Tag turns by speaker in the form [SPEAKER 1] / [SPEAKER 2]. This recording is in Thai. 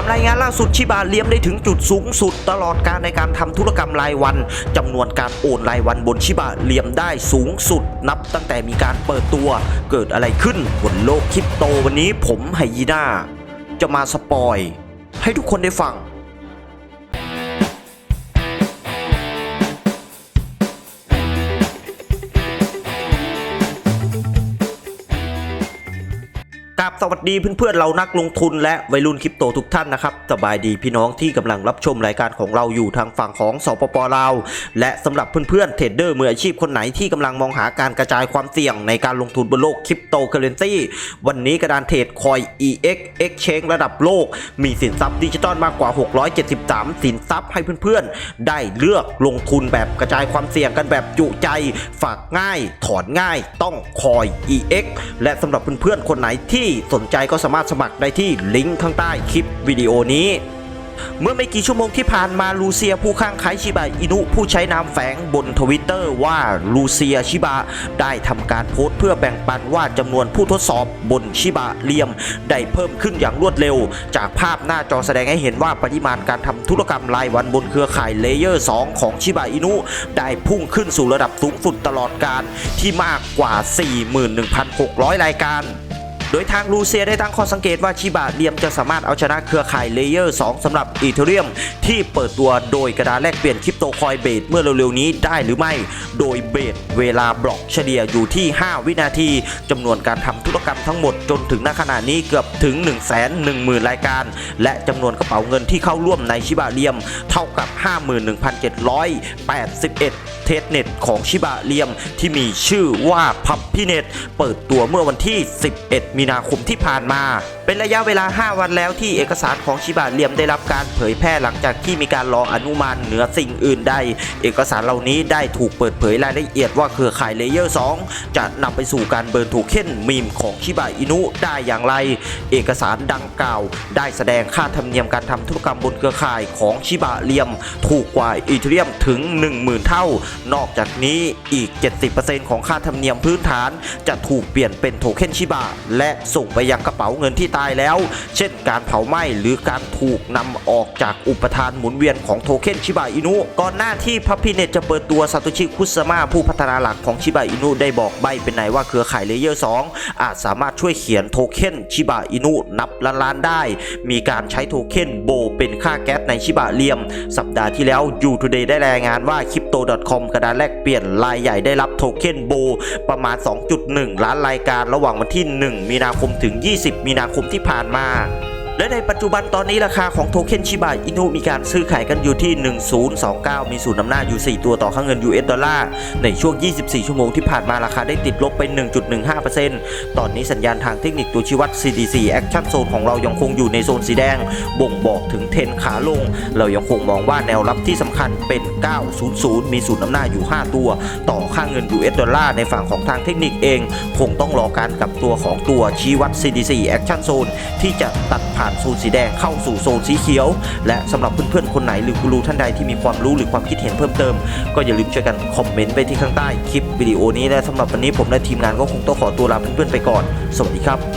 [SPEAKER 1] ตามรายงานล่าสุดชิบาเลียมได้ถึงจุดสูงสุด ตลอดการในการทำธุรกรรมรายวันจำนวนการโอนรายวันบนชิบาเลียมได้สูงสุด นับตั้งแต่มีการเปิดตัว เกิดอะไรขึ้นบนโลกคริปโตวันนี้ผมไฮยีน่าจะมาสปอย ให้ทุกคนได้ฟัง กับสวัสดีเพื่อนๆเรานักลงทุนและวัยรุ่นคริปโตทุกท่านนะครับสบายดีพี่น้องที่กำลังรับชมรายการของเราอยู่ทางฝั่งของสปปลาวและสำหรับเพื่อนๆเทรดเดอร์มืออาชีพคนไหนที่กำลังมองหาการกระจายความเสี่ยงในการลงทุนบนโลกคริปโตเคอเรนซีวันนี้กระดานเทรดคอย EX Exchange ระดับโลก มีสินทรัพย์ดิจิตอลมากกว่า 673 สิน ทรัพย์ให้เพื่อนๆ ได้เลือกลงทุนแบบกระจายความเสี่ยงกันแบบจุใจ ฝากง่าย ถอนง่าย ต้องคอย EX และสำหรับเพื่อนๆ คนไหนที่สนใจก็สามารถสมัครได้ที่ลิงก์ข้างใต้คลิปวิดีโอนี้ เมื่อไม่กี่ชั่วโมงที่ผ่านมาลูเซียผู้ข้างขายชิบะอินุผู้ใช้นามแฝงบนทวิตเตอร์ว่าลูเซียชิบะได้ทำการโพสต์เพื่อแบ่งปันว่าจำนวนผู้ทดสอบบนชิบะเลียม ได้เพิ่มขึ้นอย่างรวดเร็ว จากภาพหน้าจอแสดงให้เห็นว่าปริมาณการทำธุรกรรมรายวันบนเครือข่ายเลเยอร์ 2 ของชิบะอินุได้พุ่งขึ้นสู่ระดับสูงสุดตลอดการที่มากกว่า 41,600 รายการ โดยทางลูเซียได้ตั้งข้อสังเกตว่าชิบะเลียมจะสามารถเอาชนะเครือข่ายเลเยอร์ 2สำหรับอีเทเรียม ที่เปิดตัวโดยกระดานแลกเปลี่ยนคริปโตคอยเบสเมื่อเร็วๆนี้ได้หรือไม่ โดยเบสเวลาบล็อกเฉลี่ยอยู่ที่ 5 วินาทีจำนวนการทำธุรกรรมทั้งหมดจนถึงณขณะนี้เกือบถึง 1 1 0 0 0 0 รายการ และจำนวนกระเป๋าเงินที่เข้าร่วมในชิบะเลียม เท่ากับ 51,781 เทสเน็ตของชิบะเลียม ที่มีชื่อว่าพับพี่เน็ตเปิดตัวเมื่อวันที่ 11 มีนาคมที่ผ่านมา เป็นระยะเวลา 5 วันแล้วที่เอกสารของชิบะเลียมได้รับการเผยแพร่หลังจากที่มีการรออนุมานเหนือสิ่งอื่นใด เอกสารเหล่านี้ได้ถูกเปิดเผยรายละเอียดว่าเครือข่ายเลเยอร์ 2 จะนำไปสู่การเบิร์นโทเค็นมีมของชิบะอินุได้อย่างไร เอกสารดังกล่าว ได้แสดงค่าธรรมเนียมการทำธุรกรรมบนเครือข่ายของชิบะเลียม ถูกกว่าอีเทเรียมถึง 10,000 เท่านอกจากนี้อีก 70%ของค่าธรรมเนียมพื้นฐาน จะถูกเปลี่ยนเป็นโทเค็นชิบะและส่งไปยังกระเป๋าเงินที่ตายแล้ว เช่นการเผาไหม้หรือการถูกนำออกจากอุปทานหมุนเวียนของโทเค็นชิบะอินุ ก่อนหน้าที่พับพิเนตจะเปิดตัวซาโตชิคุสมาผู้พัฒนาหลักของชิบะอินุได้บอกใบเป็นไหนว่าเครือข่ายเลเยอร์ 2 อาจสามารถช่วยเขียนโทเค็นชิบะอินุนับล้านล้านๆได้ มีการใช้โทเค็นโบเป็นค่าแก๊สในชิบะเลียม สัปดาห์ที่แล้ว u t o d a y ได้รายงานว่า Crypto.com กระดานแลกเปลี่ยนรายใหญ่ได้รับโทเค็นโบประมาณ 2.1 ล้านรายการระหว่างวันที่ 1 มีนาคมถึง 20 มีนาคมที่ผ่านมา และในปัจจุบันตอนนี้ราคาของโทเค็นชิบะอินุมีการซื้อขายกันอยู่ที่ 1029 มีศูนย์นำหน้าอยู่ 4 ตัวต่อค่าเงิน US ดอลลาร์ ในช่วง 24 ชั่วโมงที่ผ่านมาราคาได้ติดลบไป 1.15%ตอนนี้สัญญาณทางเทคนิคตัวชี้วัด CDC Action Zone ของเรายังคงอยู่ในโซนสีแดง บ่งบอกถึงเทนขาลง เรายังคงมองว่าแนวรับที่สำคัญเป็น 900 มีศูนย์นำหน้าอยู่ 5 ตัว ต่อค่าเงิน US ดอลลาร์ในฝั่งของทางเทคนิคเอง คงต้องรอการกลับตัวของตัวชี้วัด CDC Action Zone ที่จะตัดผ่านโซนสีแดงเข้าสู่โซนสีเขียว และสำหรับเพื่อนๆคนไหนหรือกูรูท่านใดที่มีความรู้หรือความคิดเห็นเพิ่มเติม ก็อย่าลืมช่วยกันคอมเมนต์ไปที่ข้างใต้คลิปวิดีโอนี้และสำหรับวันนี้ผมและทีมงานก็คงต้องขอตัวลาเพื่อนๆไปก่อน สวัสดีครับ